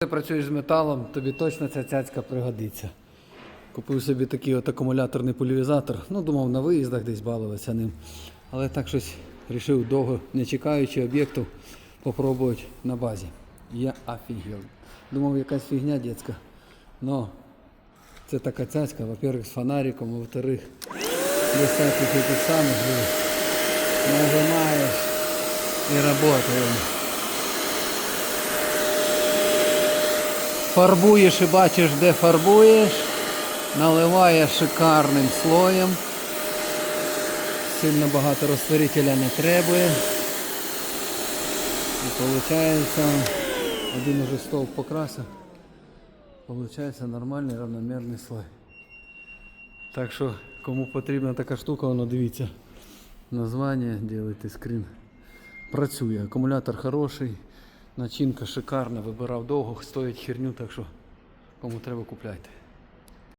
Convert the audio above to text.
Ти працюєш з металом, тобі точно ця цяцька пригодиться. Купив собі такий от акумуляторний пульверизатор. Ну, думав на виїздах десь балуватися ним. Але так щось вирішив довго, не чекаючи об'єктів, попробувати на базі. Я офігел. Думав, якась фігня дітська. Но це така цяцька, во-первых, з фонариком, а во-вторых, без всяких этих самих блин, нажимаєш і працює. Фарбуєш і бачиш, де фарбуєш, наливаєш шикарним слоєм. Сильно багато розтворителя не требує. І виходить, один уже стовп покрасив. Получається нормальний равномірний слой. Так що, кому потрібна така штука, воно дивіться. Названня, делайте скрін. Працює. Акумулятор хороший, начинка шикарна, вибирав довго, стоїть херню, так що кому треба купляйте.